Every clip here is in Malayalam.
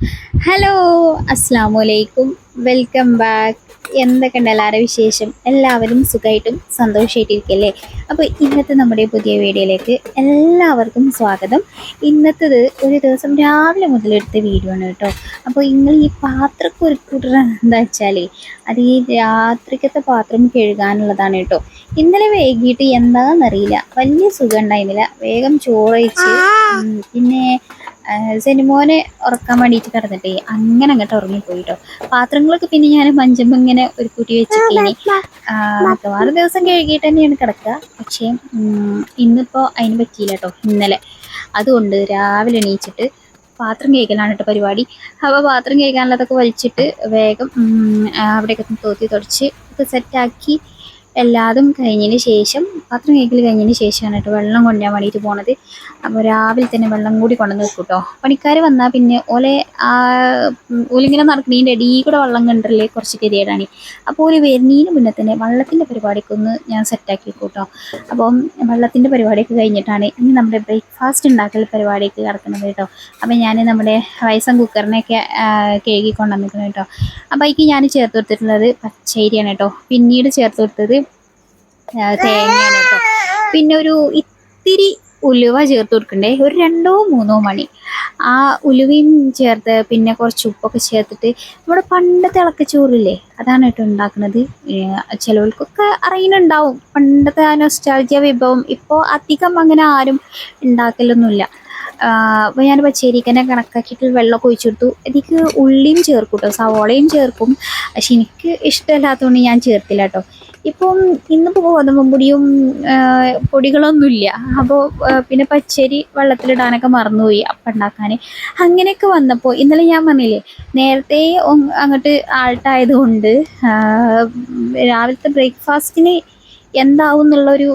ഹലോ അസ്സാം വലൈക്കും വെൽക്കം ബാക്ക് എന്തൊക്കെയുണ്ട് എല്ലാവരുടെ വിശേഷം? എല്ലാവരും സുഖമായിട്ടും സന്തോഷമായിട്ടിരിക്കല്ലേ? അപ്പോൾ ഇന്നത്തെ നമ്മുടെ പുതിയ വീഡിയോയിലേക്ക് എല്ലാവർക്കും സ്വാഗതം. ഇന്നത്തേത് ഒരു ദിവസം രാവിലെ മുതലെടുത്ത വീഡിയോ ആണ് കേട്ടോ. അപ്പോൾ നിങ്ങൾ ഈ പാത്രമൊക്കെ ഒരു കൂട്ടർ എന്താ വെച്ചാലേ അത് ഈ രാത്രിക്കത്തെ പാത്രം കഴുകാനുള്ളതാണ് കേട്ടോ. ഇന്നലെ വൈകിട്ട് എന്താണെന്നറിയില്ല. വലിയ സുഖം ഉണ്ടായിരുന്നില്ല. വേഗം ചോറ് കഴിച്ച് പിന്നെ സെനിമോനെ ഉറക്കാൻ വേണ്ടിയിട്ട് കിടന്നിട്ടേ അങ്ങനെ അങ്ങോട്ട് ഉറങ്ങിപ്പോയി കേട്ടോ പാത്രങ്ങളൊക്കെ പിന്നെ ഞാൻ മഞ്ചമ്പ് ഇങ്ങനെ ഒരു കുട്ടി വെച്ചിട്ടേനി. മിക്കവാറും ദിവസം കഴുകിയിട്ട് തന്നെയാണ് കിടക്കുക. പക്ഷേ ഇന്നിപ്പോ ഇന്നിപ്പോൾ അതിന് പറ്റിയില്ല കേട്ടോ ഇന്നലെ. അതുകൊണ്ട് രാവിലെ എണീച്ചിട്ട് പാത്രം കേൾക്കലാണ് കേട്ടോ പരിപാടി. അപ്പോൾ പാത്രം കേൾക്കാനുള്ളതൊക്കെ വലിച്ചിട്ട് വേഗം അവിടെയൊക്കെ തോത്തി തുടച്ച് ഒക്കെ സെറ്റാക്കി എല്ലാതും കഴിഞ്ഞതിന് ശേഷം പാത്രം കേക്കിൽ കഴിഞ്ഞതിന് ശേഷമാണ് കേട്ടോ വെള്ളം കൊണ്ടുവരാൻ വേണ്ടിയിട്ട് പോണത്. അപ്പോൾ രാവിലെ തന്നെ വെള്ളം കൂടി കൊണ്ടുവന്ന് വെക്കും കേട്ടോ. പണിക്കാർ വന്നാൽ പിന്നെ ഓലെ ഓലിങ്ങനെ നടക്കുന്നതിന്റെ ഇടയിൽ കൂടെ വെള്ളം കണ്ടല്ലേ കുറച്ച് ഗതികേടാണ് അപ്പോൾ ഒരു വരുന്നതിന് മുന്നേ തന്നെ വെള്ളത്തിന്റെ പരിപാടിയൊക്കെ ഒന്ന് ഞാൻ സെറ്റാക്കി വെക്കും കേട്ടോ. അപ്പം വെള്ളത്തിന്റെ പരിപാടിയൊക്കെ കഴിഞ്ഞിട്ടാണ് ഇനി നമ്മുടെ ബ്രേക്ക്ഫാസ്റ്റ് ഉണ്ടാക്കൽ പരിപാടിയൊക്കെ കിടക്കുന്നത് കേട്ടോ. അപ്പം ഞാൻ നമ്മുടെ വയസ്സം കുക്കറിനെയൊക്കെ കഴുകി കൊണ്ടുവന്നിരിക്കുന്നത് കേട്ടോ. അപ്പോൾ അതിക്ക് ഞാൻ ചേർത്ത് കൊടുത്തിട്ടുള്ളത് പച്ചരിയാണ് കേട്ടോ. പിന്നീട് ചേർത്ത് കൊടുത്തത് തേങ്ങയാണ് കേട്ടോ. പിന്നെ ഒരു ഇത്തിരി ഉലുവ ചേർത്ത് കൊടുക്കണ്ടേ? ഒരു രണ്ടോ മൂന്നോ മണി. ആ ഉലുവയും ചേർത്ത് പിന്നെ കുറച്ച് ഉപ്പൊക്കെ ചേർത്തിട്ട് നമ്മുടെ പണ്ടത്തെ ഇളക്കച്ചോറില്ലേ അതാണ് കേട്ടോ ഉണ്ടാക്കുന്നത്. ചിലവർക്കൊക്കെ അറിയുന്നുണ്ടാവും. പണ്ടത്തെ ആ നൊസ്റ്റാൾജിയ വിഭവം. ഇപ്പോൾ അധികം അങ്ങനെ ആരും ഉണ്ടാക്കലൊന്നുമില്ല. അപ്പോൾ ഞാൻ പച്ചരിക്കനെ കണക്കാക്കിയിട്ട് വെള്ളമൊക്കെ ഒഴിച്ചു കൊടുത്തു. ഇതിക്ക് ഉള്ളിയും ചേർക്കും കേട്ടോ. സവോളയും ചേർക്കും. പക്ഷെ എനിക്ക് ഇഷ്ടമല്ലാത്തതുകൊണ്ട് ഞാൻ ചേർത്തില്ല കേട്ടോ. ഇപ്പം ഇന്ന് പൊടിയും പൊടികളൊന്നും പൊടികളൊന്നുമില്ല. അപ്പോൾ പിന്നെ പച്ചരി വെള്ളത്തിലിടാനൊക്കെ മറന്നുപോയി അപ്പം ഉണ്ടാക്കാൻ അങ്ങനെയൊക്കെ വന്നപ്പോൾ ഇന്നലെ ഞാൻ പറഞ്ഞില്ലേ നേരത്തെ അങ്ങോട്ട് ആൾട്ടായത് കൊണ്ട് രാവിലത്തെ ബ്രേക്ക്ഫാസ്റ്റിന് എന്താവും എന്നുള്ളൊരു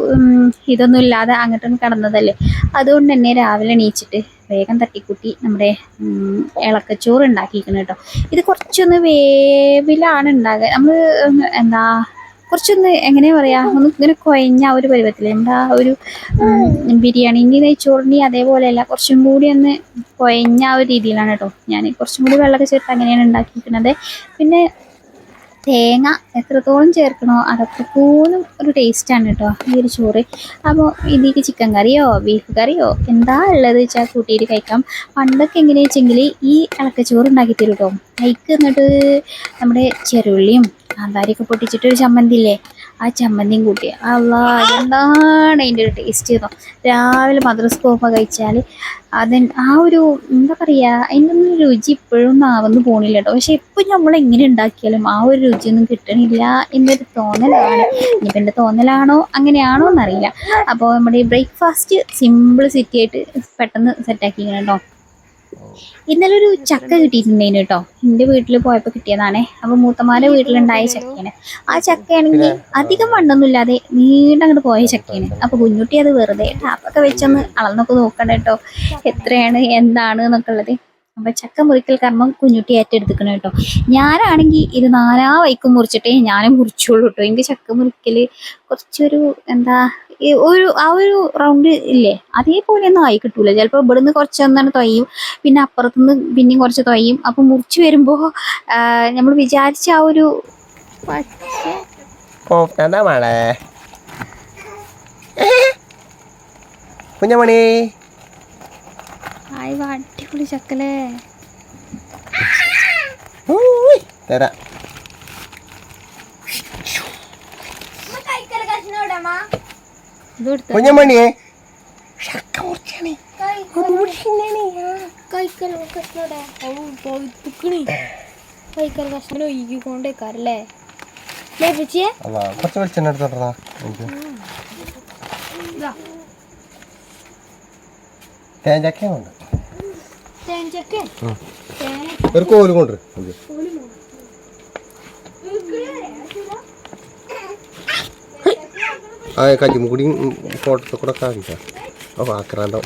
ഇതൊന്നും ഇല്ലാതെ അങ്ങോട്ടൊന്നും കടന്നതല്ലേ. അതുകൊണ്ട് തന്നെ രാവിലെ എണീച്ചിട്ട് വേഗം തട്ടിക്കൂട്ടി നമ്മുടെ ഇളക്കച്ചോറ് ഉണ്ടാക്കിയിരിക്കണം കേട്ടോ. ഇത് കുറച്ചൊന്ന് വേവിലാണ് ഉണ്ടാകുക നമ്മൾ എന്താ കുറച്ചൊന്ന് എങ്ങനെ പറയാ ഒന്ന് ഇങ്ങനെ കുഴഞ്ഞ ഒരു പരുവത്തിൽ എന്താ ഒരു ഉം, ബിരിയാണിന്റെ നെയ്ച്ചോറിന്റെ അതേപോലെയല്ല കുറച്ചും കൂടി ഒന്ന് കുഴഞ്ഞ ആ ഒരു രീതിയിലാണ് കേട്ടോ ഞാൻ കുറച്ചും കൂടി വെള്ളമൊക്കെ ചേർത്ത് അങ്ങനെയാണ് ഉണ്ടാക്കിയിരിക്കുന്നത്. പിന്നെ തേങ്ങ എത്രത്തോളം ചേർക്കണോ അതൊക്കെപ്പോലും ഒരു ടേസ്റ്റാണ് കേട്ടോ ഈ ഒരു ചോറ്. അപ്പോൾ ഇതിലേക്ക് ചിക്കൻ കറിയോ ബീഫ് കറിയോ എന്താ ഉള്ളത് വെച്ചാൽ കൂട്ടിയിട്ട് കഴിക്കാം. പണ്ടൊക്കെ എങ്ങനെയാ വെച്ചെങ്കിൽ ഈ ഇളക്കച്ചോറ് ഉണ്ടാക്കി തരും കേട്ടോ അതിക്ക് എന്നിട്ട് നമ്മുടെ ചെറുള്ളിയും കാന്താരിയൊക്കെ പൊട്ടിച്ചിട്ട് ഒരു ചമ്മന്തി ഇല്ലേ? ആ ചമ്മന്തിയും കൂട്ടി. അല്ലാ എന്താണ് അതിന്റെ ഒരു ടേസ്റ്റ് ചെയ്തോ രാവിലെ മദ്രസ് പോകുമ്പോൾ കഴിച്ചാൽ അത് ആ ഒരു എന്താ പറയുക അതിന്റെ ഒന്നും രുചി ഇപ്പോഴും ആവുന്നു പോണില്ല കേട്ടോ പക്ഷെ ഇപ്പം നമ്മൾ എങ്ങനെ ഉണ്ടാക്കിയാലും ആ ഒരു രുചിയൊന്നും കിട്ടണില്ല എന്നൊരു തോന്നലാണ്. ഇനിയിപ്പോൾ എന്റെ തോന്നലാണോ അങ്ങനെയാണോ എന്നറിയില്ല. അപ്പോൾ നമ്മുടെ ബ്രേക്ക്ഫാസ്റ്റ് സിമ്പിൾ സിറ്റി ആയിട്ട് പെട്ടെന്ന് സെറ്റാക്കിയിരിക്കണം കേട്ടോ ഇന്നലെ ഒരു ചക്ക കിട്ടിയിട്ടുണ്ടായിരുന്നു കേട്ടോ. എന്റെ വീട്ടിൽ പോയപ്പോൾ കിട്ടിയതാണേ. അപ്പോൾ മൂത്തമാരുടെ വീട്ടിലുണ്ടായ ചക്കേനെ ആ ചക്കയാണെങ്കിൽ അധികം മണ്ണൊന്നുമില്ലാതെ നീണ്ടങ്ങോട്ട് പോയ ചക്കേനെ അപ്പോൾ കുഞ്ഞുട്ടി അത് വെറുതെ ടാപ്പൊക്കെ വെച്ചൊന്ന് അളന്നൊക്കെ നോക്കണ്ട കേട്ടോ. എത്രയാണ് എന്താണ് എന്നൊക്കെ ഉള്ളത് അപ്പോൾ ചക്ക മുറിക്കൽ കർമ്മം കുഞ്ഞുട്ടി ഏറ്റെടുത്തിക്കണം കേട്ടോ. ഞാനാണെങ്കിൽ ഇത് നാലാ വൈക്കും മുറിച്ചിട്ടേ ഞാനും മുറിച്ചോളൂ കേട്ടോ. എനിക്ക് ചക്ക മുറിക്കൽ കുറച്ചൊരു എന്താ ഒരു ആ ഒരു റൗണ്ട് ഇല്ലേ? അതേപോലെ ഒന്നും ആയി കിട്ടൂല. ചിലപ്പോൾ ഇവിടുന്ന് കുറച്ച് ഒന്നാണ് തൊയ്യും പിന്നെ അപ്പുറത്തുനിന്ന് പിന്നെയും കുറച്ച് തൊയ്യും. അപ്പം മുറിച്ച് വരുമ്പോ നമ്മൾ വിചാരിച്ച ആ ഒരു ഓ എന്താ മോളെ? കുഞ്ഞമണി. ആയി അടിപൊളി ചക്കലേ. തരാ. തരാം കുഞ്ഞമണിയെ ഷക്ക മുറിച്ചാണേ ഒഴിക്കൊണ്ടേക്കാരല്ലേ ലഭിച്ചേ അല്ല കുറച്ച് വെളിച്ചെണ്ണ എടുത്തോട്ടാ എനിക്ക്. തേഞ്ചക്കയുണ്ട് തേഞ്ചക്കെ ഒരു കോൽ കൊണ്ട്. ആ കല്ലുമുടി ഫോട്ടോ കൂടെ കാണിക്കാം. ഓ ആക്രാന്തം.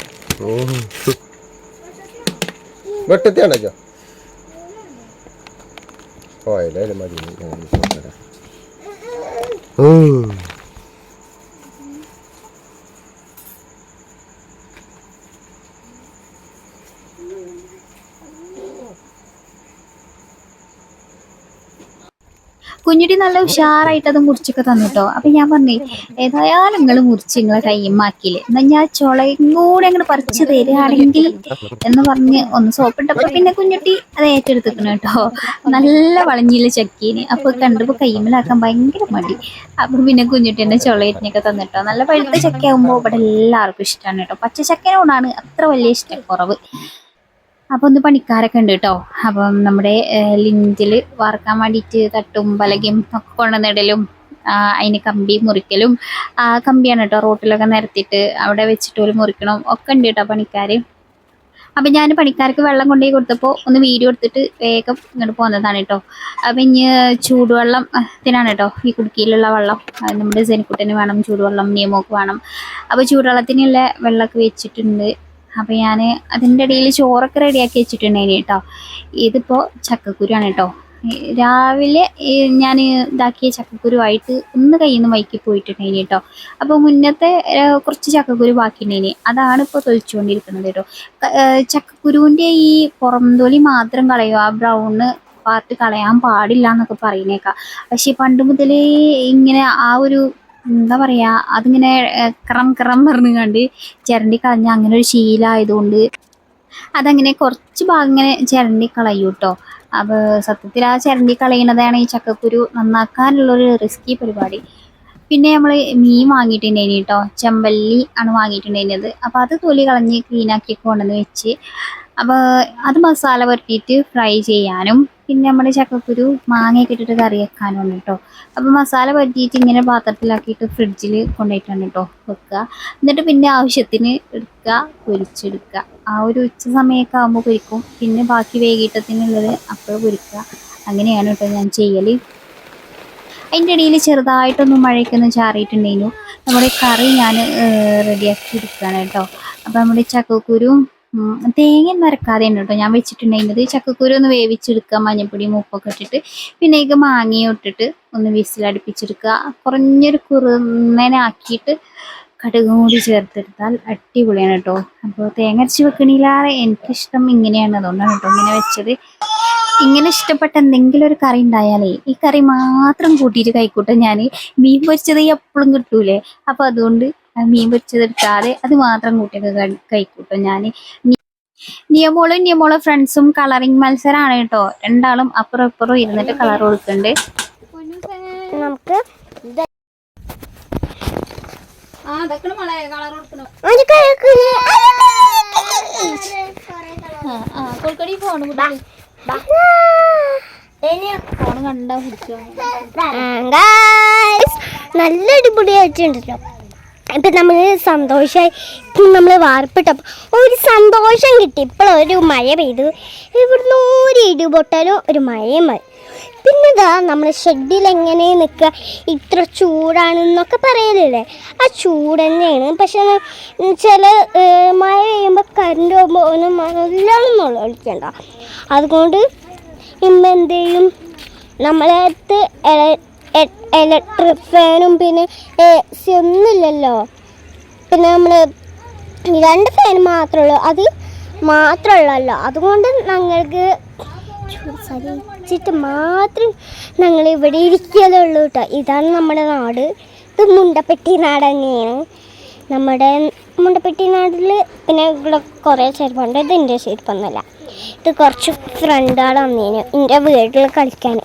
വെട്ടത്തിയാണോ ഓ അല്ലേ മതി ഞാൻ തരാം. ഉം. കുഞ്ഞുട്ടി നല്ല ഉഷാറായിട്ട് അത് മുറിച്ചൊക്കെ തന്നിട്ടോ അപ്പൊ ഞാൻ പറഞ്ഞേ ഏതായാലും നിങ്ങൾ മുറിച്ച് നിങ്ങളെ കൈമാക്കിയില്ലേ എന്നാ ഞാൻ ചുളയും കൂടെ അങ്ങോട്ട് പറിച്ച് തരികയാണെങ്കിൽ എന്ന് പറഞ്ഞ് ഒന്ന് സോപ്പിട്ടപ്പോ പിന്നെ കുഞ്ഞുട്ടി അത് ഏറ്റെടുത്തിക്കണം കേട്ടോ നല്ല വളഞ്ഞില്ല ചക്കീന്? അപ്പൊ കണ്ടപ്പോ കൈമലാക്കാൻ ഭയങ്കര മടി. അപ്പൊ പിന്നെ കുഞ്ഞുട്ടി എന്നെ ചുളയിട്ടിനൊക്കെ തന്നിട്ടോ നല്ല പഴുത്ത ചക്കയാകുമ്പോ ഇവിടെ എല്ലാവർക്കും ഇഷ്ടമാണ് കേട്ടോ പച്ച ചക്കനോടാണ് അത്ര വലിയ ഇഷ്ടക്കുറവ് അപ്പൊ ഒന്ന് പണിക്കാരൊക്കെ ഉണ്ട് കേട്ടോ അപ്പം നമ്മുടെ ലിഞ്ചിൽ വാർക്കാൻ വേണ്ടിയിട്ട് തട്ടും പലകയും ഒക്കെ കൊണ്ടുവന്നിടലും അതിന് കമ്പി മുറിക്കലും ആ കമ്പിയാണ് കേട്ടോ റോട്ടിലൊക്കെ നിരത്തിയിട്ട് അവിടെ വെച്ചിട്ട് ഒരു മുറിക്കണം. ഒക്കെ ഉണ്ട് കേട്ടോ പണിക്കാർ അപ്പം ഞാൻ പണിക്കാർക്ക് വെള്ളം കൊണ്ടുപോയി കൊടുത്തപ്പോൾ ഒന്ന് വീഡിയോ എടുത്തിട്ട് വേഗം ഇങ്ങോട്ട് പോകുന്നതാണ് കേട്ടോ അപ്പം ഇനി ചൂടുവെള്ളം ഇതിനാണ് കേട്ടോ ഈ കുടുക്കിയിലുള്ള വെള്ളം. നമ്മുടെ സെനിക്കുട്ടന് വേണം ചൂടുവെള്ളം നിയമമൊക്കെ വേണം. അപ്പോൾ ചൂടുവെള്ളത്തിനുള്ള വെള്ളമൊക്കെ വെച്ചിട്ടുണ്ട്. അപ്പം ഞാൻ അതിന്റെ ഇടയിൽ ചോറൊക്കെ റെഡിയാക്കി വെച്ചിട്ടുണ്ടായിന് കേട്ടോ. ഇതിപ്പോൾ ചക്കക്കുരുവാണ് കേട്ടോ. രാവിലെ ഞാൻ ഇതാക്കിയ ചക്കക്കുരുവായിട്ട് ഒന്ന് കയ്യിൽ നിന്ന് വൈക്കി പോയിട്ടുണ്ടായിന് കേട്ടോ. അപ്പോൾ മുന്നത്തെ കുറച്ച് ചക്കക്കുരു ബാക്കിയുണ്ടായിന്. അതാണ് ഇപ്പോൾ തൊലിച്ചുകൊണ്ടിരിക്കുന്നത് കേട്ടോ. ചക്കക്കുരുവിന്റെ ഈ പുറംതൊലി മാത്രം കളയുക ആ ബ്രൗണ് പാർട്ട് കളയാൻ പാടില്ല എന്നൊക്കെ പറയുന്നേക്കാം. പക്ഷേ പണ്ട് മുതലേ ഇങ്ങനെ ആ ഒരു എന്താ പറയാ അതിങ്ങനെ ക്രം ക്രം പറഞ്ഞു കണ്ട് ചിരണ്ടി കളഞ്ഞ അങ്ങനെ ഒരു ശീലമായതുകൊണ്ട് അതങ്ങനെ കുറച്ച് ഭാഗം ഇങ്ങനെ ചിരണ്ടി കളയൂ കേട്ടോ അപ്പോൾ സത്യത്തിൽ ആ ചിരണ്ടി കളയണതാണ് ഈ ചക്കക്കുരു നന്നാക്കാനുള്ളൊരു റിസ്കി പരിപാടി. പിന്നെ നമ്മൾ മീൻ വാങ്ങിയിട്ടുണ്ടായിന് കേട്ടോ ചെമ്പല്ലി ആണ് വാങ്ങിയിട്ടുണ്ടായിരുന്നത് അപ്പോൾ അത് തൊലി കളഞ്ഞ് ക്ലീനാക്കി കൊണ്ടുവന്ന് വെച്ച് അപ്പോൾ അത് മസാല പുരട്ടിയിട്ട് ഫ്രൈ ചെയ്യാനും. പിന്നെ നമ്മുടെ ചക്കക്കുരു മാങ്ങയൊക്കെ ഇട്ടിട്ട് കറി വെക്കാനും ഉണ്ട് കേട്ടോ അപ്പോൾ മസാല പുരട്ടിയിട്ട് ഇങ്ങനെ പാത്രത്തിലാക്കിയിട്ട് ഫ്രിഡ്ജിൽ കൊണ്ടുപോയിട്ടാണ് കേട്ടോ വെക്കുക എന്നിട്ട് പിന്നെ ആവശ്യത്തിന് എടുക്കുക പൊരിച്ചെടുക്കുക ആ ഒരു ഉച്ച സമയമൊക്കെ ആകുമ്പോൾ പൊരിക്കും. പിന്നെ ബാക്കി വേഗീട്ടത്തിനുള്ളത് അപ്പോൾ പൊരിക്കുക അങ്ങനെയാണ് കേട്ടോ ഞാൻ ചെയ്യൽ അതിന്റെ ഇടയിൽ ചെറുതായിട്ടൊന്ന് മഴയ്ക്കൊന്നും ചാറിയിട്ടുണ്ടെങ്കിലും നമ്മുടെ കറി ഞാൻ റെഡിയാക്കി എടുക്കുകയാണ് കേട്ടോ അപ്പോൾ നമ്മുടെ ചക്കക്കുരും ഉം, തേങ്ങ നരക്കാതെയാണ് കേട്ടോ ഞാൻ വെച്ചിട്ടുണ്ടായിരുന്നത്. ചക്കക്കുരു ഒന്ന് വേവിച്ചെടുക്കുക മഞ്ഞപ്പൊടിയും ഉപ്പൊക്കെ ഇട്ടിട്ട് പിന്നെ ഇത് മാങ്ങയും ഇട്ടിട്ട് ഒന്ന് വിസിലടുപ്പിച്ചെടുക്കുക കുറഞ്ഞൊരു കുറുന്നനാക്കിയിട്ട് കടുകും കൂടി ചേർത്തെടുത്താൽ അടിപൊളിയാണ് കേട്ടോ. അപ്പോൾ തേങ്ങ അരച്ച് വെക്കണില്ലാതെ എനിക്കിഷ്ടം ഇങ്ങനെയാണ്. അതുകൊണ്ടാണ് കേട്ടോ ഇങ്ങനെ വെച്ചത്. ഇങ്ങനെ ഇഷ്ടപ്പെട്ട എന്തെങ്കിലും ഒരു കറി ഉണ്ടായാലേ ഈ കറി മാത്രം കൂട്ടിയിട്ട് കൈക്കൂട്ടം ഞാൻ മീൻ പൊരിച്ചത് എപ്പോഴും കിട്ടൂലേ? അപ്പോൾ അതുകൊണ്ട് മീൻ പൊരിച്ചത് എടുക്കാതെ അത് മാത്രം കൂട്ടിയൊക്കെ കഴിക്കൂട്ടോ ഞാൻ നിയമോളും നിയമോളും ഫ്രണ്ട്സും കളറിങ് മത്സരമാണ് കേട്ടോ. രണ്ടാളും അപ്പുറം ഇപ്പുറം ഇരുന്നിട്ട് കളർ കൊടുക്കുന്നുണ്ട് നമുക്ക് അടിപൊളി ആയിട്ടുണ്ടല്ലോ ഫോൺ ഫോൺ കണ്ടാ നല്ല അടിപൊളിയായിട്ടുണ്ടല്ലോ ഇപ്പം നമ്മൾ സന്തോഷമായി ഇപ്പം നമ്മൾ വാർപ്പിട്ടപ്പോൾ ഒരു സന്തോഷം കിട്ടി. ഇപ്പോൾ ഒരു മഴ പെയ്തു. ഇവിടുന്ന് ഒരു ഇടിപൊട്ടലും ഒരു മഴയും മതി പിന്നെ ഇതാ നമ്മൾ ഷെഡിൽ എങ്ങനെ നിൽക്കുക ഇത്ര ചൂടാണെന്നൊക്കെ പറയലില്ലേ? ആ ചൂട് തന്നെയാണ്. പക്ഷെ ചില മഴ പെയ്യുമ്പോൾ കറണ്ട് പോകുമ്പോൾ ഒന്ന് നല്ലോണം നുള്ളൊളിക്കണ്ട അതുകൊണ്ട് ഇമ്മ എന്ത് ചെയ്യും നമ്മളെ അടുത്ത് ഇലക്ട്രിക് ഫാനും പിന്നെ എ സി ഒന്നുമില്ലല്ലോ. പിന്നെ നമ്മൾ രണ്ട് ഫാൻ മാത്രമേ ഉള്ളൂ. അത് മാത്രമുള്ളല്ലോ അതുകൊണ്ട് ഞങ്ങൾക്ക് ചൂട് സഹിച്ചിട്ട് മാത്രം ഞങ്ങൾ ഇവിടെ ഇരിക്കലുള്ളൂ കേട്ടോ ഇതാണ് നമ്മുടെ നാട്. ഇത് മുണ്ടപ്പെട്ടി നാട് തന്നെയാണ്. നമ്മുടെ മുണ്ടപ്പെട്ടി നാട്ടിൽ പിന്നെ ഇവിടെ കുറേ ചെരുപ്പുണ്ട്. ഇത് എന്റെ ചെരുപ്പൊന്നുമല്ല. ഇത് കുറച്ച് ഫ്രണ്ടാണ് വന്നേനു എന്റെ വീട്ടിൽ കളിക്കാൻ.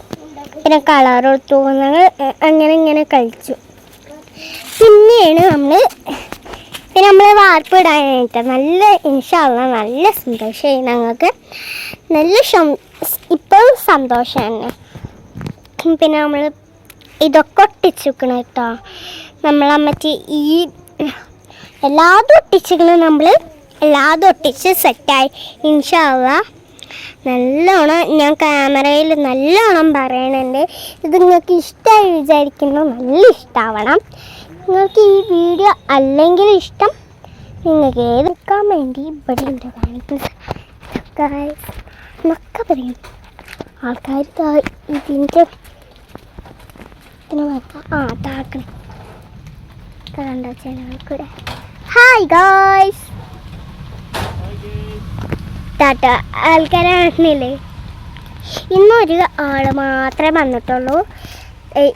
പിന്നെ കളർ കൊടുത്തു. ഞങ്ങൾ അങ്ങനെ ഇങ്ങനെ കഴിച്ചു പിന്നെയാണ് നമ്മൾ പിന്നെ നമ്മൾ വാർപ്പ് ഇടാനായിട്ട് നല്ല ഇൻഷാള്ള നല്ല സന്തോഷമായി ഞങ്ങൾക്ക് നല്ല ഇപ്പോഴും സന്തോഷമാണ് പിന്നെ നമ്മൾ ഇതൊക്കെ ഒട്ടിച്ചിരിക്കണം കേട്ടോ നമ്മളമ്മറ്റി ഈ എല്ലാതും ഒട്ടിച്ചിരിക്കണം നമ്മൾ എല്ലാതും ഒട്ടിച്ച് സെറ്റായി ഇൻഷാല്ല നല്ലോണം ഞാൻ ക്യാമറയിൽ നല്ലോണം പറയണുണ്ട്. ഇത് നിങ്ങൾക്ക് ഇഷ്ടമായി വിചാരിക്കുന്നു നല്ല ഇഷ്ടമാവണം നിങ്ങൾക്ക് ഈ വീഡിയോ അല്ലെങ്കിൽ ഇഷ്ടം നിങ്ങൾക്ക് ഏതെടുക്കാൻ വേണ്ടി ഇവിടെ ഉണ്ട് എന്നൊക്കെ പറയും. ആൾക്കാർ ഇതിന്റെ ഇതിന്. ആ താക്കണം. കണ്ട കൂടെ ഹായ് ഗായ്സ് ടാറ്റ ആൾക്കാരാണില്ലേ ഇന്നൊരു ആൾ മാത്രമേ വന്നിട്ടുള്ളൂ.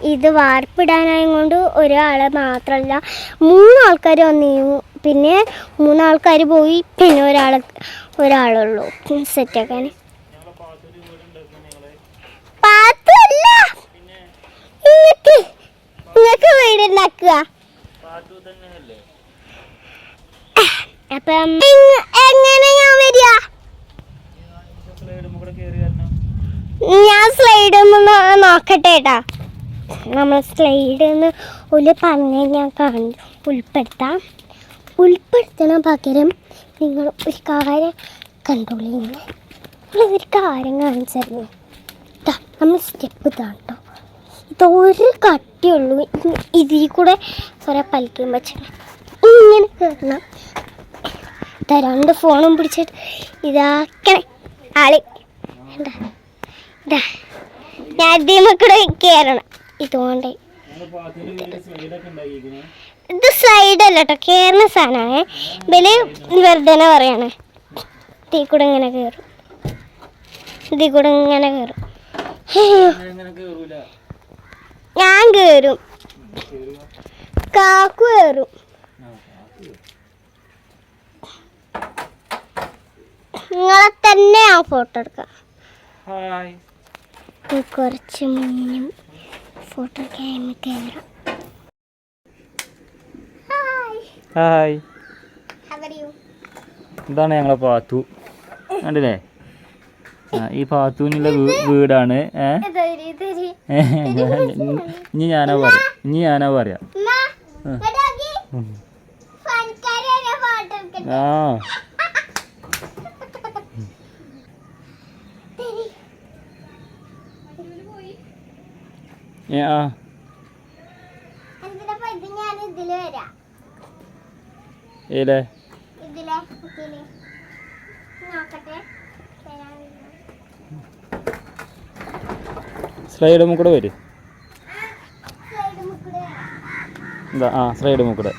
ഇത് വാർപ്പിടാനായതുകൊണ്ട് ഒരാളെ മാത്രമല്ല മൂന്നാൾക്കാർ വന്നു പിന്നെ മൂന്നാൾക്കാർ പോയി. പിന്നെ ഒരാൾ ഒരാളുള്ളൂ. സെറ്റാക്കാൻ പാത്തല്ല. നിങ്ങൾക്ക് വീടുണ്ടാക്കുക. അപ്പം എങ്ങ- എങ്ങനെ ഞാൻ വരിക? ഞാൻ സ്ലൈഡ് ഒന്ന് നോക്കട്ടെ ഏട്ടാ നമ്മൾ സ്ലൈഡ് എന്ന് ഒരു പറഞ്ഞു ഞാൻ കാണും. ഉൾപ്പെടുത്താം. ഉൾപ്പെടുത്തണ പകരം നിങ്ങൾ ഒരു കാര്യം കണ്ടോളൂ ഒരു കാര്യം കാണിച്ചായിരുന്നു നമ്മൾ സ്റ്റെപ്പ് താട്ടോ ഇതൊരു കട്ടിയുള്ളൂ. ഇതിൽ കൂടെ കുറേ പലിക്കും വെച്ചാൽ ഇങ്ങനെ കയറണം രണ്ട് ഫോണും പിടിച്ചിട്ട് ഇതാക്കണേ. ആളെ. എന്താ? ഞാൻ ഇതുകൊണ്ട്. ഇത് സ്ലൈഡ് അല്ല കേട്ടോ കയറുന്ന സാധനമാണ്. ഇവൽ വെറുതെ പറയണേ. ഇതിൽ കൂടെ ഇങ്ങനെ കയറും ഇതിൽ കൂടെ ഇങ്ങനെ കയറും ഞാൻ കയറും കാക്കു കയറും നിങ്ങളെ തന്നെ ആ ഫോട്ടോ എടുക്കാം കുറച്ച് മുന്നും ഫോട്ടോ ക്യാമറ. ഹായ് ഇതാണ് ഞങ്ങളെ പാത്തു. കണ്ടില്ലേ? ഈ പാത്തുവിനുള്ള വീടാണ്. ഇനി ഞാനാ പറയാം. ഇനി ഞാനാ പറയാം. ആ തരി. ഏ, ആ എന്തിനാ ഇപ്പൊ ഇത് ഞാൻ ഇതിൽ സ്ലൈഡ് മുക്കൂടെ വരും. എന്താ ആ സ്ലൈഡ് മുക്കൂടെ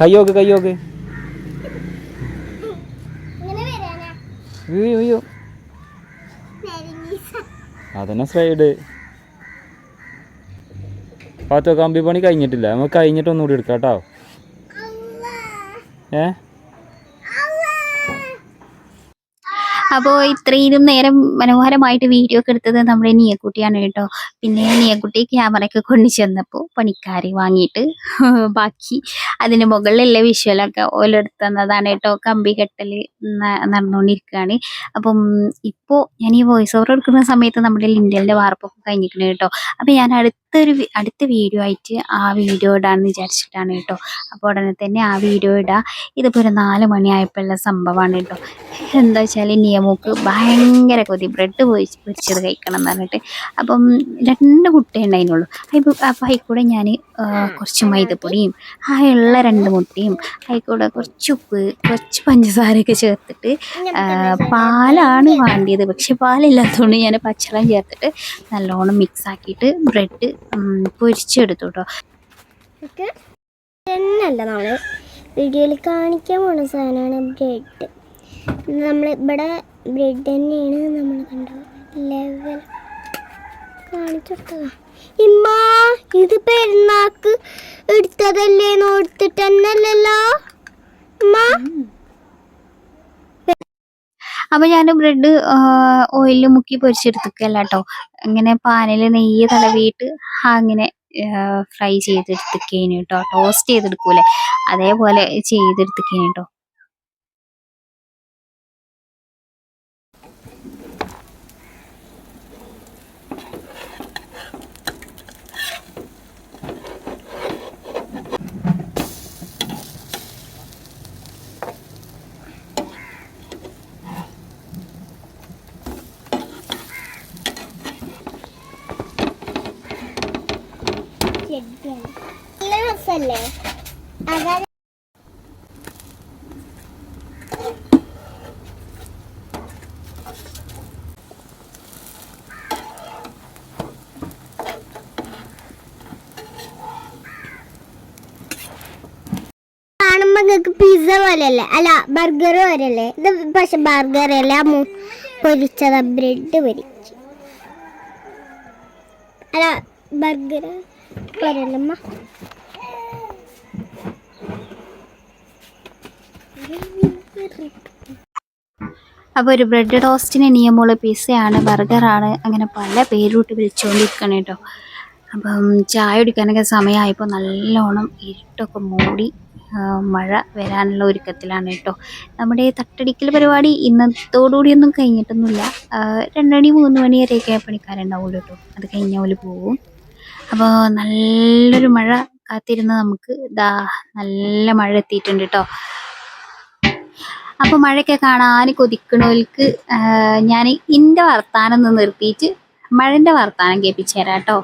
കയ്യോക്ക് കയ്യോക്ക് അയ്യോ. അതന്നെ സ്ലൈഡ് പാത്തു കമ്പി പണി കഴിഞ്ഞിട്ടില്ല. നമുക്ക് കഴിഞ്ഞിട്ട് ഒന്നുകൂടി എടുക്കാം കേട്ടോ അള്ളാ. അപ്പോൾ ഇത്രയും നേരം മനോഹരമായിട്ട് വീഡിയോ ഒക്കെ എടുത്തത് നമ്മുടെ നീയക്കുട്ടിയാണ് കേട്ടോ. പിന്നെ നീയക്കുട്ടി ക്യാമറയൊക്കെ കൊണ്ടു ചെന്നപ്പോൾ പണിക്കാരി വാങ്ങിയിട്ട് ബാക്കി അതിന് മുകളിലുള്ള വിഷ്വലൊക്കെ ഓലെടുത്ത് തന്നതാണ് കേട്ടോ. കമ്പി കെട്ടൽ നടന്നുകൊണ്ടിരിക്കുകയാണ്. അപ്പം ഇപ്പോൾ ഞാൻ ഈ വോയിസ് ഓവർ എടുക്കുന്ന സമയത്ത് നമ്മുടെ ലിൻഡലിന്റെ വാർപ്പൊക്കെ കഴിഞ്ഞിരിക്കുന്നത് കേട്ടോ. അപ്പോൾ ഞാൻ അടുത്തൊരു അടുത്ത വീഡിയോ ആയിട്ട് ആ വീഡിയോ ഇടാമെന്ന് വിചാരിച്ചിട്ടാണ് കേട്ടോ. അപ്പോൾ ഉടനെ തന്നെ ആ വീഡിയോ ഇടാം. ഇതിപ്പോൾ ഒരു നാല് മണിയായപ്പോഴുള്ള സംഭവമാണ് കേട്ടോ. എന്താ വെച്ചാൽ നിയമക്ക് ഭയങ്കര കൊതി. ബ്രെഡ് പോയി പൊരിച്ചത് കഴിക്കണം എന്ന് പറഞ്ഞിട്ട്. അപ്പം രണ്ട് കുട്ടിയുണ്ടായിരുന്നുള്ളൂ അപ്പോൾ അപ്പോൾ അതിൽക്കൂടെ ഞാൻ കുറച്ച് മൈദപ്പൊടിയും ആ ഉള്ള രണ്ട് മുട്ടയും അതിൽക്കൂടെ കുറച്ച് ഉപ്പ് കുറച്ച് പഞ്ചസാരയൊക്കെ ചേർത്തിട്ട് പാലാണ് വേണ്ടിയത്. പക്ഷെ പാലില്ലാത്തതുകൊണ്ട് ഞാൻ പച്ചളം ചേർത്തിട്ട് നല്ലോണം മിക്സ് ആക്കിയിട്ട് ബ്രെഡ് പൊരിച്ചെടുത്തു കേട്ടോ ഓക്കെ നമ്മൾ വീഡിയോയിൽ കാണിക്കാൻ പോണ സാധനമാണ് ബ്രെഡ് നമ്മൾ ഇവിടെ ബ്രെഡ് തന്നെയാണ് നമ്മൾ കണ്ടത്. ലെവൽ കാണിച്ചെടുത്തതാ. ഇമ്മ ഇത് പെരുന്നാക്ക് എടുത്തതല്ലേ എടുത്തിട്ട് തന്നെയല്ലല്ലോ? അപ്പോൾ ഞാൻ ബ്രെഡ് ഓയിലിൽ മുക്കി പൊരിച്ചെടുത്തിക്കല്ല കേട്ടോ ഇങ്ങനെ പാനിൽ നെയ്യ് തടവിയിട്ട് അങ്ങനെ ഫ്രൈ ചെയ്തെടുത്തിക്കേനു കേട്ടോ. ടോസ്റ്റ് ചെയ്തെടുക്കൂലെ? അതേപോലെ ചെയ്തെടുത്തിക്കേനു കേട്ടോ. നല്ല രസല്ലേ അതാ നിങ്ങൾക്ക് പിസ്സ പോലെയല്ലേ? അല്ല ബർഗർ പോലെയല്ലേ? ഇത് പക്ഷെ ബർഗർ അല്ല? പൊരിച്ചതാ ബ്രെഡ് പൊരിച്ച്. അല്ല ബർഗർ വരല്ലമ്മ അപ്പോൾ ഒരു ബ്രെഡ് ടോസ്റ്റിന് നിയമമുള്ള പിസ്സയാണ് ബർഗറാണ് അങ്ങനെ പല പേരൂട്ട് വിളിച്ചുകൊണ്ടിരിക്കണം കേട്ടോ. അപ്പം ചായ കുടിക്കാനൊക്കെ സമയമായപ്പോൾ നല്ലോണം ഇരുട്ടൊക്കെ മൂടി മഴ വരാനുള്ള ഒരുക്കത്തിലാണ് കേട്ടോ. നമ്മുടെ തട്ടടിക്കൽ പരിപാടി ഇന്നത്തോടുകൂടിയൊന്നും കഴിഞ്ഞിട്ടൊന്നുമില്ല. രണ്ടണി മൂന്ന് മണി വരെയൊക്കെ പണിക്കാരുണ്ടാവുള്ളൂ കേട്ടോ. അത് കഴിഞ്ഞ പോലെ പോവും അപ്പോൾ നല്ലൊരു മഴ കാത്തിരുന്ന് നമുക്ക് ദാ നല്ല മഴ എത്തിയിട്ടുണ്ട് കേട്ടോ. അപ്പോൾ മഴയൊക്കെ കാണാൻ കൊതിക്കണവർക്ക് ഞാൻ ഇന്റെ വർത്താനം ഒന്ന് നിർത്തിയിട്ട് മഴന്റെ വർത്താനം കേൾപ്പിച്ചു തരാം കേട്ടോ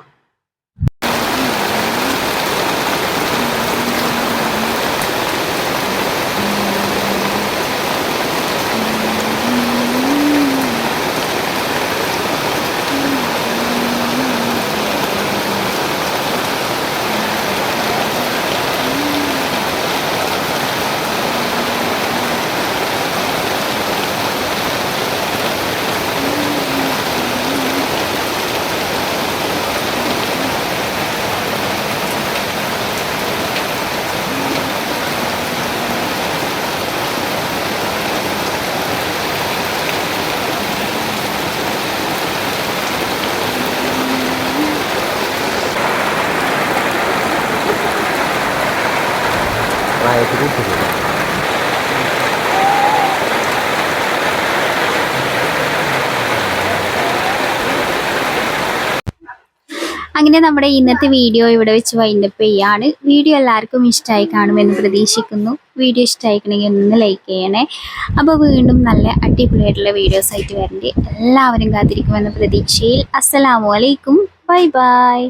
അങ്ങനെ നമ്മുടെ ഇന്നത്തെ വീഡിയോ ഇവിടെ വെച്ച് വൈൻഡപ്പ് ചെയ്യാണ്. വീഡിയോ എല്ലാവർക്കും ഇഷ്ടമായി കാണുമെന്ന് പ്രതീക്ഷിക്കുന്നു. വീഡിയോ ഇഷ്ടമായിക്കണമെങ്കിൽ ഒന്ന് ലൈക്ക് ചെയ്യണേ. അപ്പോൾ വീണ്ടും നല്ല അടിപൊളിയായിട്ടുള്ള വീഡിയോസ് ആയിട്ട് വരണ്ടേ. എല്ലാവരും കാത്തിരിക്കുമെന്ന പ്രതീക്ഷയിൽ. അസ്സലാമു അലൈക്കും. Bye bye.